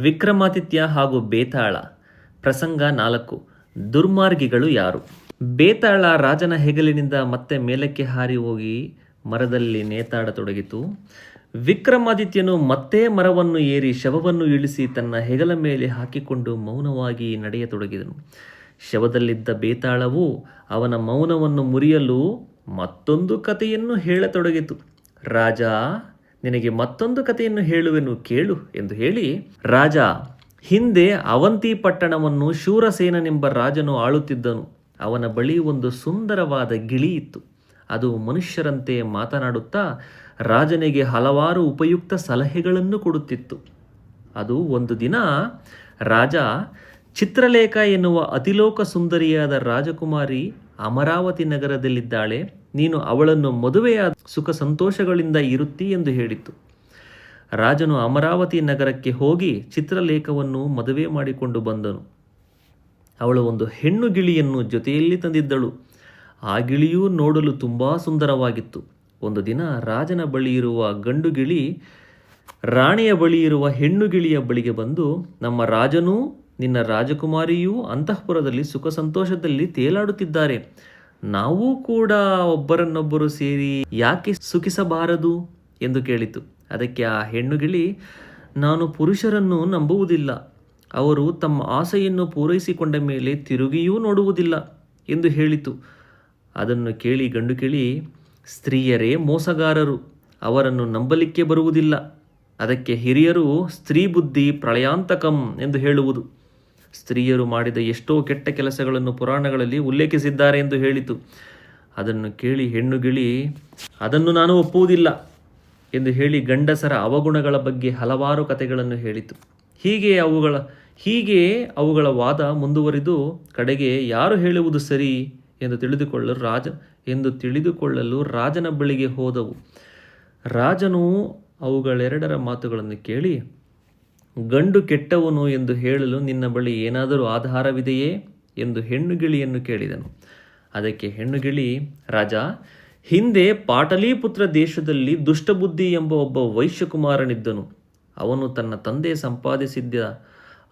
ವಿಕ್ರಮಾದಿತ್ಯ ಹಾಗೂ ಬೇತಾಳ. ಪ್ರಸಂಗ ನಾಲ್ಕು. ದುರ್ಮಾರ್ಗಿಗಳು ಯಾರು? ಬೇತಾಳ ರಾಜನ ಹೆಗಲಿನಿಂದ ಮತ್ತೆ ಮೇಲಕ್ಕೆ ಹಾರಿ ಹೋಗಿ ಮರದಲ್ಲಿ ನೇತಾಡತೊಡಗಿತು. ವಿಕ್ರಮಾದಿತ್ಯನು ಮತ್ತೆ ಮರವನ್ನು ಏರಿ ಶವವನ್ನು ಇಳಿಸಿ ತನ್ನ ಹೆಗಲ ಮೇಲೆ ಹಾಕಿಕೊಂಡು ಮೌನವಾಗಿ ನಡೆಯತೊಡಗಿದನು. ಶವದಲ್ಲಿದ್ದ ಬೇತಾಳವು ಅವನ ಮೌನವನ್ನು ಮುರಿಯಲು ಮತ್ತೊಂದು ಕಥೆಯನ್ನು ಹೇಳತೊಡಗಿತು. ರಾಜ ನಿನಗೆ ಮತ್ತೊಂದು ಕಥೆಯನ್ನು ಹೇಳುವೆನು ಕೇಳು ಎಂದು ಹೇಳಿ ರಾಜ ಹಿಂದೆ ಅವಂತಿ ಪಟ್ಟಣವನ್ನು ಶೂರಸೇನನೆಂಬ ರಾಜನು ಆಳುತ್ತಿದ್ದನು. ಅವನ ಬಳಿ ಒಂದು ಸುಂದರವಾದ ಗಿಳಿ ಇತ್ತು. ಅದು ಮನುಷ್ಯರಂತೆ ಮಾತನಾಡುತ್ತಾ ರಾಜನಿಗೆ ಹಲವಾರು ಉಪಯುಕ್ತ ಸಲಹೆಗಳನ್ನು ಕೊಡುತ್ತಿತ್ತು. ಅದು ಒಂದು ದಿನ ರಾಜ ಚಿತ್ರಲೇಖ ಎನ್ನುವ ಅತಿಲೋಕ ಸುಂದರಿಯಾದ ರಾಜಕುಮಾರಿ ಅಮರಾವತಿ ನಗರದಲ್ಲಿದ್ದಾಳೆ. ನೀನು ಅವಳನ್ನು ಮದುವೆಯಾದ ಸುಖ ಸಂತೋಷಗಳಿಂದ ಇರುತ್ತಿ ಎಂದು ಹೇಳಿತ್ತು. ರಾಜನು ಅಮರಾವತಿ ನಗರಕ್ಕೆ ಹೋಗಿ ಚಿತ್ರಲೇಖವನ್ನು ಮದುವೆ ಮಾಡಿಕೊಂಡು ಬಂದನು. ಅವಳು ಒಂದು ಹೆಣ್ಣು ಗಿಳಿಯನ್ನು ಜೊತೆಯಲ್ಲಿ ತಂದಿದ್ದಳು. ಆ ಗಿಳಿಯೂ ನೋಡಲು ತುಂಬ ಸುಂದರವಾಗಿತ್ತು. ಒಂದು ದಿನ ರಾಜನ ಬಳಿ ಇರುವ ಗಂಡು ಗಿಳಿ ರಾಣಿಯ ಬಳಿ ಇರುವ ಹೆಣ್ಣು ಗಿಳಿಯ ಬಳಿಗೆ ಬಂದು, ನಮ್ಮ ರಾಜನೂ ನಿನ್ನ ರಾಜಕುಮಾರಿಯೂ ಅಂತಃಪುರದಲ್ಲಿ ಸುಖ ಸಂತೋಷದಲ್ಲಿ ತೇಲಾಡುತ್ತಿದ್ದಾರೆ. ನಾವು ಕೂಡ ಒಬ್ಬರನ್ನೊಬ್ಬರು ಸೇರಿ ಯಾಕೆ ಸುಖಿಸಬಾರದು ಎಂದು ಕೇಳಿತು. ಅದಕ್ಕೆ ಆ ಹೆಣ್ಣುಗಿಳಿ ನಾನು ಪುರುಷರನ್ನು ನಂಬುವುದಿಲ್ಲ. ಅವರು ತಮ್ಮ ಆಸೆಯನ್ನು ಪೂರೈಸಿಕೊಂಡ ಮೇಲೆ ತಿರುಗಿಯೂ ನೋಡುವುದಿಲ್ಲ ಎಂದು ಹೇಳಿತು. ಅದನ್ನು ಕೇಳಿ ಗಂಡು ಕೇಳಿ, ಸ್ತ್ರೀಯರೇ ಮೋಸಗಾರರು. ಅವರನ್ನು ನಂಬಲಿಕ್ಕೆ ಬರುವುದಿಲ್ಲ. ಅದಕ್ಕೆ ಹಿರಿಯರು ಸ್ತ್ರೀ ಬುದ್ಧಿ ಪ್ರಳಯಾಂತಕಂ ಎಂದು ಹೇಳುವುದು. ಸ್ತ್ರೀಯರು ಮಾಡಿದ ಎಷ್ಟೋ ಕೆಟ್ಟ ಕೆಲಸಗಳನ್ನು ಪುರಾಣಗಳಲ್ಲಿ ಉಲ್ಲೇಖಿಸಿದ್ದಾರೆ ಎಂದು ಹೇಳಿತು. ಅದನ್ನು ಕೇಳಿ ಹೆಣ್ಣು ಗಿಳಿ, ಅದನ್ನು ನಾನು ಒಪ್ಪುವುದಿಲ್ಲ ಎಂದು ಹೇಳಿ ಗಂಡಸರ ಅವಗುಣಗಳ ಬಗ್ಗೆ ಹಲವಾರು ಕಥೆಗಳನ್ನು ಹೇಳಿತು. ಹೀಗೆ ಅವುಗಳ ಹೀಗೆ ಅವುಗಳ ವಾದ ಮುಂದುವರಿದು ಕಡೆಗೆ ಯಾರು ಹೇಳುವುದು ಸರಿ ಎಂದು ತಿಳಿದುಕೊಳ್ಳಲು ರಾಜ, ಎಂದು ತಿಳಿದುಕೊಳ್ಳಲು ರಾಜನ ಬಳಿಗೆ ಹೋದವು. ರಾಜನು ಅವುಗಳೆರಡರ ಮಾತುಗಳನ್ನು ಕೇಳಿ ಗಂಡು ಕೆಟ್ಟವನು ಎಂದು ಹೇಳಲು ನಿನ್ನ ಬಳಿ ಏನಾದರೂ ಆಧಾರವಿದೆಯೇ ಎಂದು ಹೆಣ್ಣುಗಿಳಿಯನ್ನು ಕೇಳಿದನು. ಅದಕ್ಕೆ ಹೆಣ್ಣುಗಿಳಿ, ರಾಜ, ಹಿಂದೆ ಪಾಟಲಿಪುತ್ರ ದೇಶದಲ್ಲಿ ದುಷ್ಟಬುದ್ಧಿ ಎಂಬ ಒಬ್ಬ ವೈಶ್ಯಕುಮಾರನಿದ್ದನು. ಅವನು ತನ್ನ ತಂದೆ ಸಂಪಾದಿಸಿದ್ದ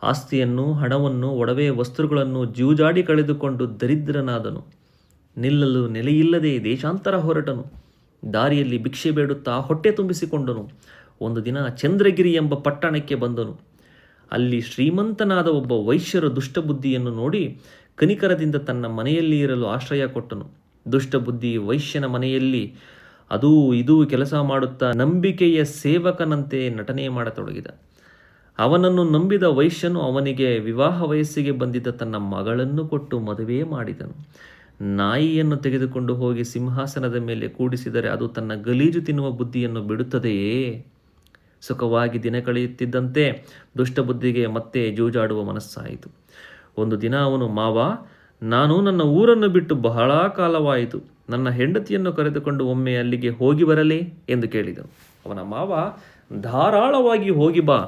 ಆಸ್ತಿಯನ್ನು, ಹಣವನ್ನು, ಒಡವೆ ವಸ್ತುಗಳನ್ನು ಜೂಜಾಡಿ ಕಳೆದುಕೊಂಡು ದರಿದ್ರನಾದನು. ನಿಲ್ಲಲು ನೆಲೆಯಿಲ್ಲದೆ ದೇಶಾಂತರ ಹೊರಟನು. ದಾರಿಯಲ್ಲಿ ಭಿಕ್ಷೆ ಬೇಡುತ್ತಾ ಹೊಟ್ಟೆ ತುಂಬಿಸಿಕೊಂಡನು. ಒಂದು ದಿನ ಚಂದ್ರಗಿರಿ ಎಂಬ ಪಟ್ಟಣಕ್ಕೆ ಬಂದನು. ಅಲ್ಲಿ ಶ್ರೀಮಂತನಾದ ಒಬ್ಬ ವೈಶ್ಯರ ದುಷ್ಟಬುದ್ಧಿಯನ್ನು ನೋಡಿ ಕನಿಕರದಿಂದ ತನ್ನ ಮನೆಯಲ್ಲಿ ಇರಲು ಆಶ್ರಯ ಕೊಟ್ಟನು. ದುಷ್ಟಬುದ್ಧಿ ವೈಶ್ಯನ ಮನೆಯಲ್ಲಿ ಅದೂ ಇದೂ ಕೆಲಸ ಮಾಡುತ್ತಾ ನಂಬಿಕೆಯ ಸೇವಕನಂತೆ ನಟನೆ ಮಾಡತೊಡಗಿದ. ಅವನನ್ನು ನಂಬಿದ ವೈಶ್ಯನು ಅವನಿಗೆ ವಿವಾಹ ವಯಸ್ಸಿಗೆ ಬಂದಿದ್ದ ತನ್ನ ಮಗಳನ್ನು ಕೊಟ್ಟು ಮದುವೆ ಮಾಡಿದನು. ನಾಯಿಯನ್ನು ತೆಗೆದುಕೊಂಡು ಹೋಗಿ ಸಿಂಹಾಸನದ ಮೇಲೆ ಕೂಡಿಸಿದರೆ ಅದು ತನ್ನ ಗಲೀಜು ತಿನ್ನುವ ಬುದ್ಧಿಯನ್ನು ಬಿಡುತ್ತದೆಯೇ? ಸುಖವಾಗಿ ದಿನ ಕಳೆಯುತ್ತಿದ್ದಂತೆ ದುಷ್ಟಬುದ್ಧಿಗೆ ಮತ್ತೆ ಜೂಜಾಡುವ ಮನಸ್ಸಾಯಿತು. ಒಂದು ದಿನ ಅವನು, ಮಾವ, ನಾನು ನನ್ನ ಊರನ್ನು ಬಿಟ್ಟು ಬಹಳ ಕಾಲವಾಯಿತು. ನನ್ನ ಹೆಂಡತಿಯನ್ನು ಕರೆದುಕೊಂಡು ಒಮ್ಮೆ ಅಲ್ಲಿಗೆ ಹೋಗಿ ಬರಲೇ ಎಂದು ಕೇಳಿದನು. ಅವನ ಮಾವ, ಧಾರಾಳವಾಗಿ ಹೋಗಿ ಬಾ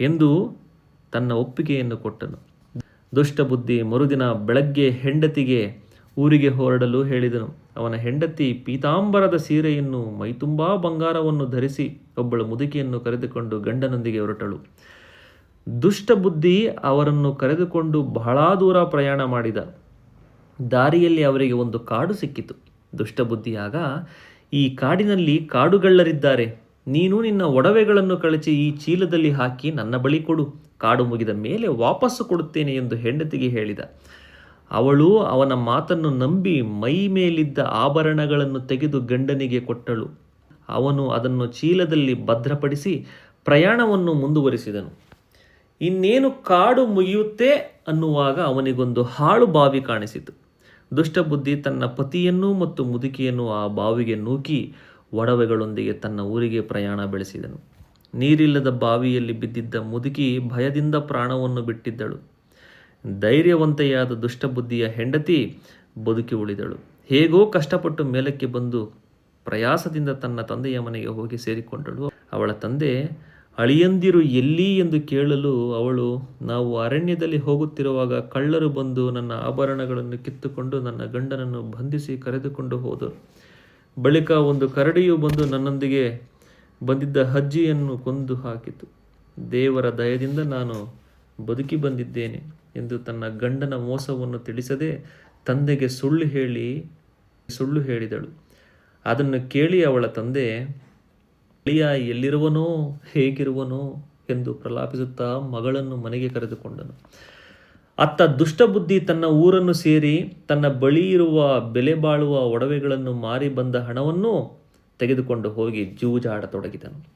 ಎಂದು ತನ್ನ ಒಪ್ಪಿಗೆಯನ್ನು ಕೊಟ್ಟನು. ದುಷ್ಟಬುದ್ಧಿ ಮರುದಿನ ಬೆಳಗ್ಗೆ ಹೆಂಡತಿಗೆ ಊರಿಗೆ ಹೊರಡಲು ಹೇಳಿದನು. ಅವನ ಹೆಂಡತಿ ಪೀತಾಂಬರದ ಸೀರೆಯನ್ನು ಮೈತುಂಬಾ ಬಂಗಾರವನ್ನು ಧರಿಸಿ ಒಬ್ಬಳು ಮುದುಕಿಯನ್ನು ಕರೆದುಕೊಂಡು ಗಂಡನೊಂದಿಗೆ ಹೊರಟಳು. ದುಷ್ಟಬುದ್ಧಿ ಅವರನ್ನು ಕರೆದುಕೊಂಡು ಬಹಳ ದೂರ ಪ್ರಯಾಣ ಮಾಡಿದ. ದಾರಿಯಲ್ಲಿ ಅವರಿಗೆ ಒಂದು ಕಾಡು ಸಿಕ್ಕಿತು. ದುಷ್ಟಬುದ್ಧಿಯಾಗ, ಈ ಕಾಡಿನಲ್ಲಿ ಕಾಡುಗಳ್ಳರಿದ್ದಾರೆ. ನೀನು ನಿನ್ನ ಒಡವೆಗಳನ್ನು ಕಳಚಿ ಈ ಚೀಲದಲ್ಲಿ ಹಾಕಿ ನನ್ನ ಬಳಿ ಕೊಡು. ಕಾಡು ಮುಗಿದ ಮೇಲೆ ವಾಪಸ್ಸು ಕೊಡುತ್ತೇನೆ ಎಂದು ಹೆಂಡತಿಗೆ ಹೇಳಿದ. ಅವಳು ಅವನ ಮಾತನ್ನು ನಂಬಿ ಮೈ ಮೇಲಿದ್ದ ಆಭರಣಗಳನ್ನು ತೆಗೆದು ಗಂಡನಿಗೆ ಕೊಟ್ಟಳು. ಅವನು ಅದನ್ನು ಚೀಲದಲ್ಲಿ ಭದ್ರಪಡಿಸಿ ಪ್ರಯಾಣವನ್ನು ಮುಂದುವರಿಸಿದನು. ಇನ್ನೇನು ಕಾಡು ಮುಗಿಯುತ್ತೆ ಅನ್ನುವಾಗ ಅವನಿಗೊಂದು ಹಾಳು ಬಾವಿ ಕಾಣಿಸಿತು. ದುಷ್ಟಬುದ್ಧಿ ತನ್ನ ಪತಿಯನ್ನು ಮತ್ತು ಮುದುಕಿಯನ್ನು ಆ ಬಾವಿಗೆ ನೂಕಿ ಒಡವೆಗಳೊಂದಿಗೆ ತನ್ನ ಊರಿಗೆ ಪ್ರಯಾಣ ಬೆಳೆಸಿದನು. ನೀರಿಲ್ಲದ ಬಾವಿಯಲ್ಲಿ ಬಿದ್ದಿದ್ದ ಮುದುಕಿ ಭಯದಿಂದ ಪ್ರಾಣವನ್ನು ಬಿಟ್ಟಿದ್ದಳು. ಧೈರ್ಯವಂತೆಯಾದ ದುಷ್ಟಬುದ್ಧಿಯ ಹೆಂಡತಿ ಬದುಕಿ ಉಳಿದಳು. ಹೇಗೋ ಕಷ್ಟಪಟ್ಟು ಮೇಲಕ್ಕೆ ಬಂದು ಪ್ರಯಾಸದಿಂದ ತನ್ನ ತಂದೆಯ ಮನೆಗೆ ಹೋಗಿ ಸೇರಿಕೊಂಡಳು. ಅವಳ ತಂದೆ, ಅಳಿಯಂದಿರು ಎಲ್ಲಿ ಎಂದು ಕೇಳಲು ಅವಳು, ನಾವು ಅರಣ್ಯದಲ್ಲಿ ಹೋಗುತ್ತಿರುವಾಗ ಕಳ್ಳರು ಬಂದು ನನ್ನ ಆಭರಣಗಳನ್ನು ಕಿತ್ತುಕೊಂಡು ನನ್ನ ಗಂಡನನ್ನು ಬಂಧಿಸಿ ಕರೆದುಕೊಂಡು ಹೋದರು. ಬಳಿಕ ಒಂದು ಕರಡಿಯು ಬಂದು ನನ್ನೊಂದಿಗೆ ಬಂದಿದ್ದ ಅಜ್ಜಿಯನ್ನು ಕೊಂದು ಹಾಕಿತು. ದೇವರ ದಯದಿಂದ ನಾನು ಬದುಕಿ ಬಂದಿದ್ದೇನೆ. ಎಂದು ತನ್ನ ಗಂಡನ ಮೋಸವನ್ನು ತಿಳಿಸದೆ ತಂದೆಗೆ ಸುಳ್ಳು ಹೇಳಿ, ಸುಳ್ಳು ಹೇಳಿದಳು. ಅದನ್ನು ಕೇಳಿ ಅವಳ ತಂದೆ, ಅಳಿಯ, ಎಲ್ಲಿರುವನೋ? ಹೇಗಿರುವನೋ? ಎಂದು ಪ್ರಲಾಪಿಸುತ್ತಾ ಮಗಳನ್ನು ಮನೆಗೆ ಕರೆದುಕೊಂಡನು. ಅತ್ತ ದುಷ್ಟಬುದ್ಧಿ ತನ್ನ ಊರನ್ನು ಸೇರಿ ತನ್ನ ಬಳಿ ಇರುವ ಬೆಲೆ ಬಾಳುವ ಒಡವೆಗಳನ್ನು ಮಾರಿ ಬಂದ ಹಣವನ್ನು ತೆಗೆದುಕೊಂಡು ಹೋಗಿ ಜೂಜಾಡತೊಡಗಿದನು.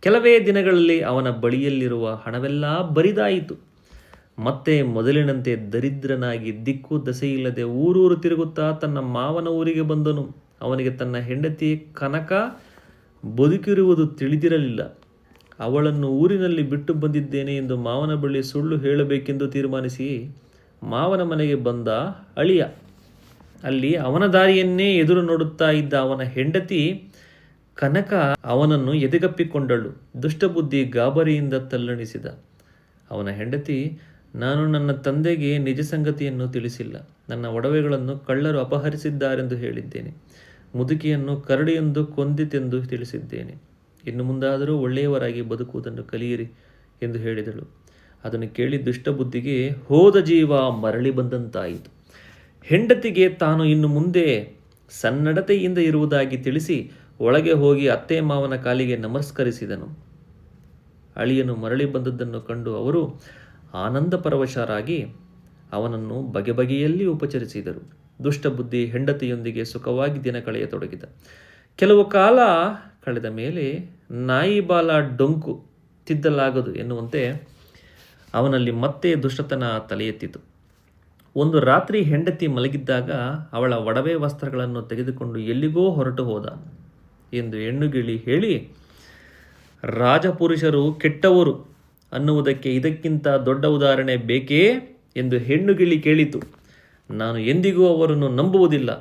ಕೆಲವೇ ದಿನಗಳಲ್ಲಿ ಅವನ ಬಳಿಯಲ್ಲಿರುವ ಹಣವೆಲ್ಲ ಬರಿದಾಯಿತು. ಮತ್ತೆ ಮೊದಲಿನಂತೆ ದರಿದ್ರನಾಗಿ ದಿಕ್ಕು ದಸೆಯಿಲ್ಲದೆ ಊರೂರು ತಿರುಗುತ್ತಾ ತನ್ನ ಮಾವನ ಊರಿಗೆ ಬಂದನು. ಅವನಿಗೆ ತನ್ನ ಹೆಂಡತಿ ಕನಕ ಬದುಕಿರುವುದು ತಿಳಿದಿರಲಿಲ್ಲ. ಅವಳನ್ನು ಊರಿನಲ್ಲಿ ಬಿಟ್ಟು ಬಂದಿದ್ದೇನೆ ಎಂದು ಮಾವನ ಬಳಿ ಸುಳ್ಳು ಹೇಳಬೇಕೆಂದು ತೀರ್ಮಾನಿಸಿ ಮಾವನ ಮನೆಗೆ ಬಂದ ಅಳಿಯ. ಅಲ್ಲಿ ಅವನ ದಾರಿಯನ್ನೇ ಎದುರು ನೋಡುತ್ತಾ ಇದ್ದ ಅವನ ಹೆಂಡತಿ ಕನಕ ಅವನನ್ನು ಎದೆಗಪ್ಪಿಕೊಂಡಳು. ದುಷ್ಟಬುದ್ಧಿ ಗಾಬರಿಯಿಂದ ತಲ್ಲಣಿಸಿದ. ಅವನ ಹೆಂಡತಿ ನಾನು ನನ್ನ ತಂದೆಗೆ ನಿಜ ಸಂಗತಿಯನ್ನು ತಿಳಿಸಿಲ್ಲ. ನನ್ನ ಒಡವೆಗಳನ್ನು ಕಳ್ಳರು ಅಪಹರಿಸಿದ್ದಾರೆಂದು ಹೇಳಿದ್ದೇನೆ. ಮುದುಕಿಯನ್ನು ಕರಡಿಯೊಂದು ಕೊಂದಿತೆಂದು ತಿಳಿಸಿದ್ದೇನೆ. ಇನ್ನು ಮುಂದಾದರೂ ಒಳ್ಳೆಯವರಾಗಿ ಬದುಕುವುದನ್ನು ಕಲಿಯಿರಿ ಎಂದು ಹೇಳಿದಳು. ಅದನ್ನು ಕೇಳಿ ದುಷ್ಟಬುದ್ಧಿಗೆ, ಹೋದ ಜೀವ ಮರಳಿ ಬಂದಂತಾಯಿತು. ಹೆಂಡತಿಗೆ ತಾನು ಇನ್ನು ಮುಂದೆ ಸನ್ನಡತೆಯಿಂದ ಇರುವುದಾಗಿ ತಿಳಿಸಿ ಒಳಗೆ ಹೋಗಿ ಅತ್ತೆ ಮಾವನ ಕಾಲಿಗೆ ನಮಸ್ಕರಿಸಿದನು. ಅಳಿಯನು ಮರಳಿ ಬಂದದ್ದನ್ನು ಕಂಡು ಅವರು ಆನಂದ ಪರವಶರಾಗಿ ಅವನನ್ನು ಬಗೆ ಬಗೆಯಲ್ಲಿ ಉಪಚರಿಸಿದರು ದುಷ್ಟಬುದ್ಧಿ ಹೆಂಡತಿಯೊಂದಿಗೆ ಸುಖವಾಗಿ ದಿನ ಕಳೆಯತೊಡಗಿದ. ಕೆಲವು ಕಾಲ ಕಳೆದ ಮೇಲೆ ನಾಯಿ ಬಾಲ ಡೊಂಕು ತಿದ್ದಲಾಗದು ಎನ್ನುವಂತೆ ಅವನಲ್ಲಿ ಮತ್ತೆ ದುಷ್ಟತನ ತಲೆ ಎತ್ತಿತು ಒಂದು ರಾತ್ರಿ ಹೆಂಡತಿ ಮಲಗಿದ್ದಾಗ ಅವಳ ಒಡವೆ ವಸ್ತ್ರಗಳನ್ನು ತೆಗೆದುಕೊಂಡು ಎಲ್ಲಿಗೋ ಹೊರಟು ಹೋದ ಎಂದು ಹೆಣ್ಣುಗಿಳಿ ಹೇಳಿ, ರಾಜಪುರುಷರು ಕೆಟ್ಟವರು. ಅನ್ನುವುದಕ್ಕೆ ಇದಕ್ಕಿಂತ ದೊಡ್ಡ ಉದಾಹರಣೆ ಬೇಕೇ ಎಂದು ಹೆಣ್ಣುಗಿಳಿ ಕೇಳಿತು. ನಾನು ಎಂದಿಗೂ ಅವರನ್ನು ನಂಬುವುದಿಲ್ಲ.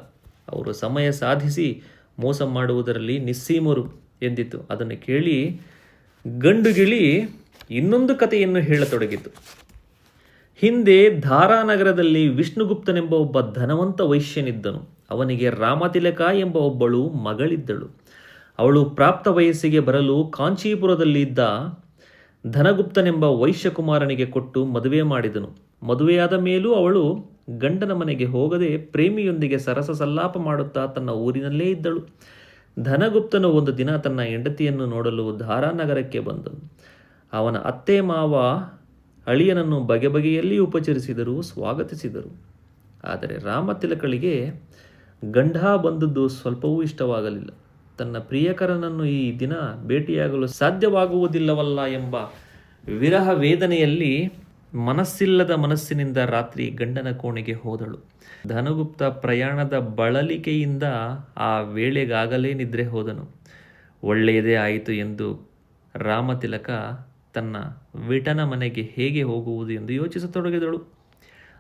ಅವರು ಸಮಯ ಸಾಧಿಸಿ ಮೋಸ ಮಾಡುವುದರಲ್ಲಿ ನಿಸ್ಸೀಮರು ಎಂದಿತು ಅದನ್ನು ಕೇಳಿ ಗಂಡುಗಿಳಿ ಇನ್ನೊಂದು ಕಥೆಯನ್ನು ಹೇಳತೊಡಗಿತು. ಹಿಂದೆ ಧಾರಾನಗರದಲ್ಲಿ ವಿಷ್ಣುಗುಪ್ತನೆಂಬ ಒಬ್ಬ ಧನವಂತ ವೈಶ್ಯನಿದ್ದನು. ಅವನಿಗೆ ರಾಮತಿಲಕ ಎಂಬ ಒಬ್ಬಳು ಮಗಳಿದ್ದಳು. ಅವಳು ಪ್ರಾಪ್ತ ವಯಸ್ಸಿಗೆ ಬರಲು ಕಾಂಚೀಪುರದಲ್ಲಿದ್ದ ಧನಗುಪ್ತನೆಂಬ ವೈಶ್ಯಕುಮಾರನಿಗೆ ಕೊಟ್ಟು ಮದುವೆ ಮಾಡಿದನು. ಮದುವೆಯಾದ ಮೇಲೂ ಅವಳು ಗಂಡನ ಮನೆಗೆ ಹೋಗದೆ ಪ್ರೇಮಿಯೊಂದಿಗೆ ಸರಸ ಸಲ್ಲಾಪ ಮಾಡುತ್ತಾ ತನ್ನ ಊರಿನಲ್ಲೇ ಇದ್ದಳು. ಧನಗುಪ್ತನು ಒಂದು ದಿನ ತನ್ನ ಹೆಂಡತಿಯನ್ನು ನೋಡಲು ಧಾರಾನಗರಕ್ಕೆ ಬಂದನು. ಅವನ ಅತ್ತೆ ಮಾವ ಅಳಿಯನನ್ನು ಬಗೆ ಬಗೆಯಲ್ಲಿ ಉಪಚರಿಸಿದರು, ಸ್ವಾಗತಿಸಿದರು. ಆದರೆ ರಾಮತಿಲಕಳಿಗೆ ಗಂಡ ಬಂದದ್ದು ಸ್ವಲ್ಪವೂ ಇಷ್ಟವಾಗಲಿಲ್ಲ. ತನ್ನ ಪ್ರಿಯಕರನನ್ನು ಈ ದಿನ ಭೇಟಿಯಾಗಲು ಸಾಧ್ಯವಾಗುವುದಿಲ್ಲವಲ್ಲ ಎಂಬ ವಿರಹ ವೇದನೆಯಲ್ಲಿ ಮನಸ್ಸಿಲ್ಲದ ಮನಸ್ಸಿನಿಂದ ರಾತ್ರಿ ಗಂಡನ ಕೋಣೆಗೆ ಹೋದಳು. ಧನಗುಪ್ತ ಪ್ರಯಾಣದ ಬಳಲಿಕೆಯಿಂದ ಆ ವೇಳೆಗಾಗಲೇ ನಿದ್ರೆ ಹೋದನು. ಒಳ್ಳೆಯದೇ ಆಯಿತು ಎಂದು ರಾಮತಿಲಕ ತನ್ನ ವಿಟನ ಮನೆಗೆ ಹೇಗೆ ಹೋಗುವುದು ಎಂದು ಯೋಚಿಸತೊಡಗಿದಳು.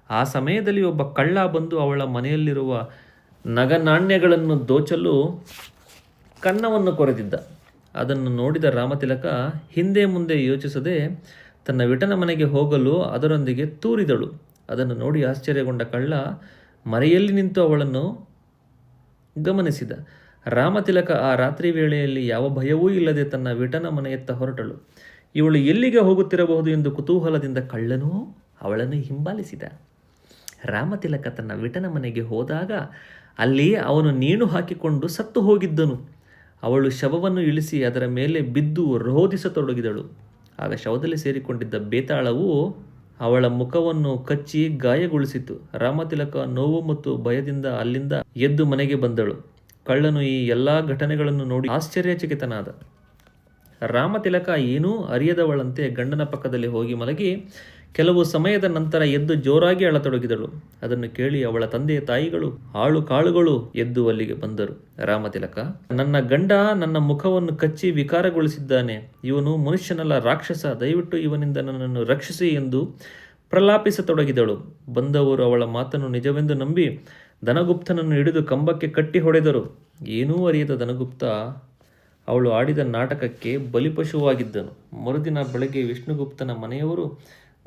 ಆ ಸಮಯದಲ್ಲಿ ಒಬ್ಬ ಕಳ್ಳ ಬಂದು ಅವಳ ಮನೆಯಲ್ಲಿರುವ ನಗನಾಣ್ಯಗಳನ್ನು ದೋಚಲು ಕನ್ನವನ್ನು ಕೊರೆದಿದ್ದ. ಅದನ್ನು ನೋಡಿದ ರಾಮತಿಲಕ ಹಿಂದೆ ಮುಂದೆ ಯೋಚಿಸದೆ ತನ್ನ ವಿಟನ ಮನೆಗೆ ಹೋಗಲು ಅದರೊಂದಿಗೆ ತೂರಿದಳು. ಅದನ್ನು ನೋಡಿ ಆಶ್ಚರ್ಯಗೊಂಡ ಕಳ್ಳ ಮರೆಯಲ್ಲಿ ನಿಂತು ಅವಳನ್ನು ಗಮನಿಸಿದ. ರಾಮತಿಲಕ ಆ ರಾತ್ರಿ ವೇಳೆಯಲ್ಲಿ ಯಾವ ಭಯವೂ ಇಲ್ಲದೆ ತನ್ನ ವಿಟನ ಮನೆಯತ್ತ ಹೊರಟಳು. ಇವಳು ಎಲ್ಲಿಗೆ ಹೋಗುತ್ತಿರಬಹುದು ಎಂದು ಕುತೂಹಲದಿಂದ ಕಳ್ಳನೂ ಅವಳನ್ನು ಹಿಂಬಾಲಿಸಿದ. ರಾಮತಿಲಕ ತನ್ನ ವಿಟನ ಮನೆಗೆ ಹೋದಾಗ ಅಲ್ಲಿ ಅವನು ನೇಣು ಹಾಕಿಕೊಂಡು ಸತ್ತು ಹೋಗಿದ್ದನು. ಅವಳು ಶವವನ್ನು ಇಳಿಸಿ ಅದರ ಮೇಲೆ ಬಿದ್ದು ರೋಧಿಸತೊಡಗಿದಳು ಆಗ ಶವದಲ್ಲಿ ಸೇರಿಕೊಂಡಿದ್ದ ಬೇತಾಳವು ಅವಳ ಮುಖವನ್ನು ಕಚ್ಚಿ ಗಾಯಗೊಳಿಸಿತು. ರಾಮತಿಲಕ ನೋವು ಮತ್ತು ಭಯದಿಂದ ಅಲ್ಲಿಂದ ಎದ್ದು ಮನೆಗೆ ಬಂದಳು. ಕಳ್ಳನು ಈ ಎಲ್ಲ ಘಟನೆಗಳನ್ನು ನೋಡಿ ಆಶ್ಚರ್ಯಚಕಿತನಾದ. ರಾಮತಿಲಕ ಏನೂ ಅರಿಯದವಳಂತೆ ಗಂಡನ ಪಕ್ಕದಲ್ಲಿ ಹೋಗಿ ಮಲಗಿ ಕೆಲವು ಸಮಯದ ನಂತರ ಎದ್ದು ಜೋರಾಗಿ ಅಳತೊಡಗಿದಳು. ಅದನ್ನು ಕೇಳಿ ಅವಳ ತಂದೆಯ ತಾಯಿಗಳು ಆಳು ಕಾಳುಗಳು ಎದ್ದು ಅಲ್ಲಿಗೆ ಬಂದರು. ರಾಮತಿಲಕ ನನ್ನ ಗಂಡ ನನ್ನ ಮುಖವನ್ನು ಕಚ್ಚಿ ವಿಕಾರಗೊಳಿಸಿದ್ದಾನೆ. ಇವನು ಮನುಷ್ಯನಲ್ಲ, ರಾಕ್ಷಸ. ದಯವಿಟ್ಟು ಇವನಿಂದ ನನ್ನನ್ನು ರಕ್ಷಿಸಿ ಎಂದು ಪ್ರಲಾಪಿಸತೊಡಗಿದಳು. ಬಂದವರು ಅವಳ ಮಾತನ್ನು ನಿಜವೆಂದು ನಂಬಿ ಧನಗುಪ್ತನನ್ನು ಹಿಡಿದು ಕಂಬಕ್ಕೆ ಕಟ್ಟಿ ಹೊಡೆದರು. ಏನೂ ಅರಿಯದ ಧನಗುಪ್ತ ಅವಳು ಆಡಿದ ನಾಟಕಕ್ಕೆ ಬಲಿಪಶುವಾಗಿದ್ದನು. ಮರುದಿನ ಬೆಳಗ್ಗೆ ವಿಷ್ಣುಗುಪ್ತನ ಮನೆಯವರು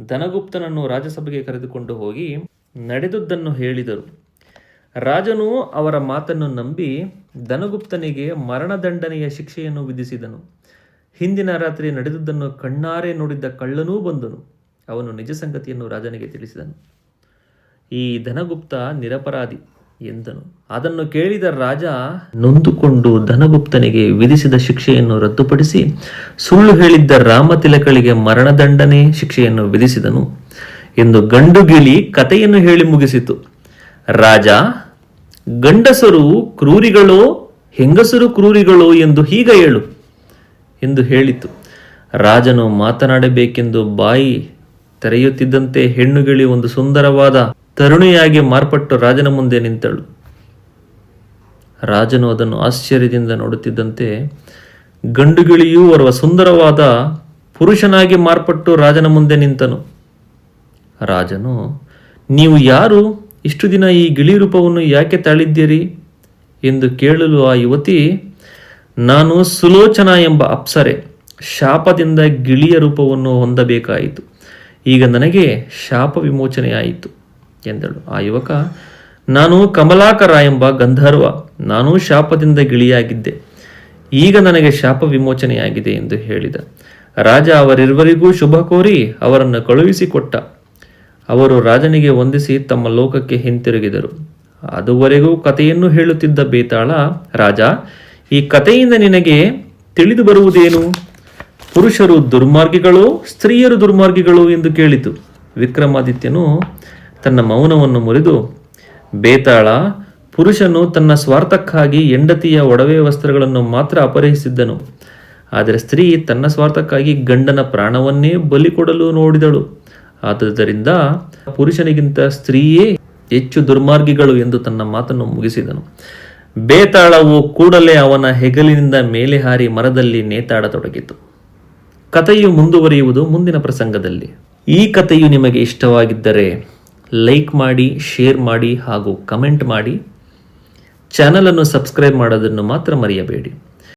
ಧನಗುಪ್ತನನ್ನು ರಾಜಸಭೆಗೆ ಕರೆದುಕೊಂಡು ಹೋಗಿ ನಡೆದುದನ್ನು ಹೇಳಿದರು. ರಾಜನು ಅವರ ಮಾತನ್ನು ನಂಬಿ ಧನಗುಪ್ತನಿಗೆ ಮರಣದಂಡನೆಯ ಶಿಕ್ಷೆಯನ್ನು ವಿಧಿಸಿದನು. ಹಿಂದಿನ ರಾತ್ರಿ ನಡೆದುದನ್ನು ಕಣ್ಣಾರೆ ನೋಡಿದ್ದ ಕಳ್ಳನೂ ಬಂದನು. ಅವನು ನಿಜ ಸಂಗತಿಯನ್ನು ರಾಜನಿಗೆ ತಿಳಿಸಿದನು. ಈ ಧನಗುಪ್ತ ನಿರಪರಾಧಿ. ಎಂದನು. ಅದನ್ನು ಕೇಳಿದ ರಾಜ ನೊಂದುಕೊಂಡು ಧನಗುಪ್ತನಿಗೆ ವಿಧಿಸಿದ ಶಿಕ್ಷೆಯನ್ನು ರದ್ದುಪಡಿಸಿ ಸುಳ್ಳು ಹೇಳಿದ್ದ ರಾಮತಿಲಕಳಿಗೆ ಮರಣದಂಡನೆ ಶಿಕ್ಷೆಯನ್ನು ವಿಧಿಸಿದನು ಎಂದು ಗಂಡುಗಿಳಿ ಕಥೆಯನ್ನು ಹೇಳಿ ಮುಗಿಸಿತು. ರಾಜ, ಗಂಡಸರು ಕ್ರೂರಿಗಳೋ, ಹೆಂಗಸರು ಕ್ರೂರಿಗಳೋ ಎಂದು ಹೀಗ ಹೇಳು ಎಂದು ಹೇಳಿತು. ರಾಜನು ಮಾತನಾಡಬೇಕೆಂದು ಬಾಯಿ ತೆರೆಯುತ್ತಿದ್ದಂತೆ ಹೆಣ್ಣುಗಿಳಿ ಒಂದು ಸುಂದರವಾದ ತರುಣಿಯಾಗಿ ಮಾರ್ಪಟ್ಟು ರಾಜನ ಮುಂದೆ ನಿಂತಳು. ರಾಜನು ಅದನ್ನು ಆಶ್ಚರ್ಯದಿಂದ ನೋಡುತ್ತಿದ್ದಂತೆ ಗಂಡುಗಿಳಿಯೂ ಓರ್ವ ಸುಂದರವಾದ ಪುರುಷನಾಗಿ ಮಾರ್ಪಟ್ಟು ರಾಜನ ಮುಂದೆ ನಿಂತನು. ರಾಜನು, ನೀವು ಯಾರು? ಇಷ್ಟು ದಿನ ಈ ಗಿಳಿ ರೂಪವನ್ನು ಯಾಕೆ ತಾಳಿದ್ದೀರಿ? ಎಂದು ಕೇಳಲು ಆ ಯುವತಿ, ನಾನು ಸುಲೋಚನ ಎಂಬ ಅಪ್ಸರೆ, ಶಾಪದಿಂದ ಗಿಳಿಯ ರೂಪವನ್ನು ಹೊಂದಬೇಕಾಯಿತು. ಈಗ ನನಗೆ ಶಾಪ ವಿಮೋಚನೆಯಾಯಿತು. ಎಂದಳು. ಆ ಯುವಕ, ನಾನು ಕಮಲಾಕರ ಎಂಬ ಗಂಧರ್ವ. ನಾನು ಶಾಪದಿಂದ ಗಿಳಿಯಾಗಿದ್ದೆ. ಈಗ ನನಗೆ ಶಾಪ ವಿಮೋಚನೆಯಾಗಿದೆ ಎಂದು ಹೇಳಿದ. ರಾಜ ಅವರಿರುವರಿಗೂ ಶುಭ ಕೋರಿ ಅವರನ್ನು ಕಳುಹಿಸಿಕೊಟ್ಟ. ಅವರು ರಾಜನಿಗೆ ವಂದಿಸಿ ತಮ್ಮ ಲೋಕಕ್ಕೆ ಹಿಂತಿರುಗಿದರು. ಅದುವರೆಗೂ ಕಥೆಯನ್ನು ಹೇಳುತ್ತಿದ್ದ ಬೇತಾಳ, ರಾಜ, ಈ ಕಥೆಯಿಂದ ನಿನಗೆ ತಿಳಿದು ಬರುವುದೇನು? ಪುರುಷರು ದುರ್ಮಾರ್ಗಿಗಳೋ, ಸ್ತ್ರೀಯರು ದುರ್ಮಾರ್ಗಿಗಳು? ಎಂದು ಕೇಳಿತು. ವಿಕ್ರಮಾದಿತ್ಯನು ತನ್ನ ಮೌನವನ್ನು ಮುರಿದು, ಬೇತಾಳ, ಪುರುಷನು ತನ್ನ ಸ್ವಾರ್ಥಕ್ಕಾಗಿ ಹೆಂಡತಿಯ ಒಡವೆ ವಸ್ತ್ರಗಳನ್ನು ಮಾತ್ರ ಅಪಹರಿಸಿದ್ದನು. ಆದರೆ ಸ್ತ್ರೀ ತನ್ನ ಸ್ವಾರ್ಥಕ್ಕಾಗಿ ಗಂಡನ ಪ್ರಾಣವನ್ನೇ ಬಲಿ ಕೊಡಲು ನೋಡಿದಳು. ಆದುದರಿಂದ ಪುರುಷನಿಗಿಂತ ಸ್ತ್ರೀಯೇ ಹೆಚ್ಚು ದುರ್ಮಾರ್ಗಿಗಳು ಎಂದು ತನ್ನ ಮಾತನ್ನು ಮುಗಿಸಿದನು. ಬೇತಾಳವು ಕೂಡಲೇ ಅವನ ಹೆಗಲಿನಿಂದ ಮೇಲೆ ಹಾರಿ ಮರದಲ್ಲಿ ನೇತಾಡತೊಡಗಿತು. ಕಥೆಯು ಮುಂದುವರಿಯುವುದು ಮುಂದಿನ ಪ್ರಸಂಗದಲ್ಲಿ. ಈ ಕಥೆಯು ನಿಮಗೆ ಇಷ್ಟವಾಗಿದ್ದರೆ ಲೈಕ್ ಮಾಡಿ ಶೇರ್ ಮಾಡಿ ಹಾಗೂ ಕಮೆಂಟ್ ಮಾಡಿ. ಚಾನಲನ್ನು ಸಬ್ಸ್ಕ್ರೈಬ್ ಮಾಡೋದನ್ನು ಮಾತ್ರ ಮರೆಯಬೇಡಿ.